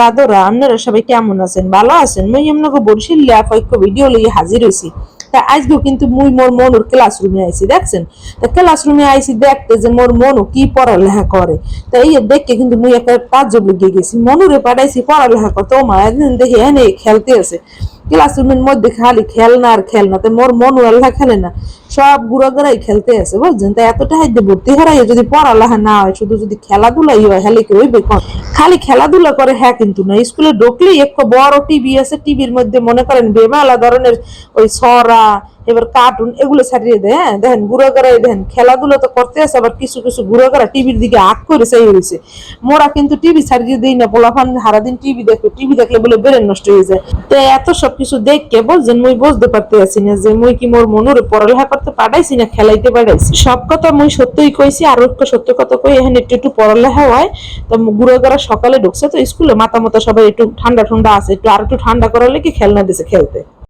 দাদরা, আপনারা সবাই কেমন আছেন? ভালো আছেন? আপনাকে ভিডিও হাজির হয়েছি তা আজকেও কিন্তু মুই মোর মনুর ক্লাসরুমে আইছি, দেখছেন? তা ক্লাসরুমে আইছি, দেখতে যে মোর মনু কি পড়ালেখা করে। তা এই দেখে কিন্তু মুই একটা তাজ্জব লেগে গেছি। মনুরে পাঠাইছি, পড়ালেখা করতে মা একদিন দেখি এনে খেলতে আছে। ক্লাসরুমের মধ্যে খালি খেলনা আর খেলনা তো মোর মন আল্লাহ খেলে না সব গুড়া গুড়াই খেলতে আছে বুঝছেন তা এতটা হাইতে ভর্তি হারাই যদি পড়ালেখা না হয়, শুধু যদি খেলাধুলাই হয় হেলে কি হইবে? খালি খেলাধুলা করে হ্যাঁ কিন্তু না স্কুলে ঢুকলেই একটু বড় টিভি আছে টিভির মধ্যে মনে করেন বেমালা ধরনের ওই সরা এবার কার্টুন এগুলো ছাড়িয়ে দেয় হ্যাঁ? দেখেন গুড়া গড়াই দেখেন, খেলাধুলা তো করতে আছে, আবার কিছু কিছু গুড়া গড়া টিভির দিকে আগ করে চাই রয়েছে মোরা কিন্তু টিভি ছাড়িয়ে দিই না পোলাফান সারাদিন টিভি দেখবে টিভি দেখলে বলে বেরেন নষ্ট হয়ে যায়। তো এত সবকিছু দেখকে বলছেন মুই বুঝতে পারতে আছি না, যে মুই কি মোর মনুরে পড়ালেখা করতে পাঠাইছি না, খেলাইতে পাঠাইছি? সব কথা মুই সত্যই কইছি, আর একটা সত্য কথা কই, এখানে একটু একটু পড়ালেখা হয়, তো গুড়া গড়া সকালে ঢুকছে, তো স্কুলে মাথা মতো সবাই একটু ঠান্ডা ঠান্ডা আছে, একটু আর একটু ঠান্ডা করালে কি খেলনা দিছে খেলতে?